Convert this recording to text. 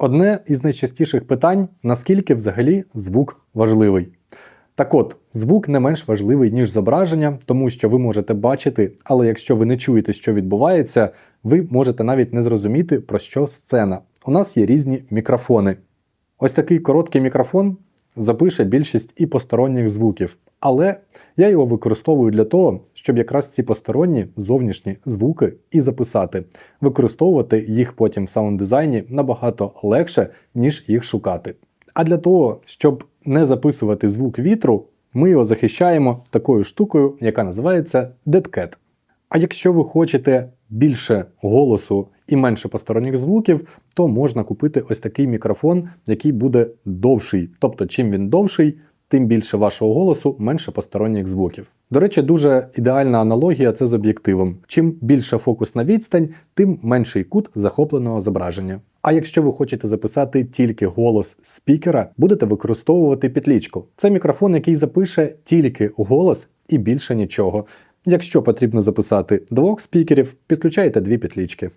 Одне із найчастіших питань: наскільки взагалі звук важливий? Так от, звук не менш важливий, ніж зображення, тому що ви можете бачити, але якщо ви не чуєте, що відбувається, ви можете навіть не зрозуміти, про що сцена. У нас є різні мікрофони. Ось такий короткий мікрофон запише більшість і посторонніх звуків. Але я його використовую для того, щоб якраз ці посторонні зовнішні звуки і записати. Використовувати їх потім в саунд-дизайні набагато легше, ніж їх шукати. А для того, щоб не записувати звук вітру, ми його захищаємо такою штукою, яка називається Dead Cat. А якщо ви хочете більше голосу і менше посторонніх звуків, то можна купити ось такий мікрофон, який буде довший. Тобто, чим він довший, тим більше вашого голосу, менше посторонніх звуків. До речі, дуже ідеальна аналогія це з об'єктивом. Чим більша фокусна відстань, тим менший кут захопленого зображення. А якщо ви хочете записати тільки голос спікера, будете використовувати петлічку. Це мікрофон, який запише тільки голос і більше нічого. Якщо потрібно записати двох спікерів, підключаєте дві петлічки.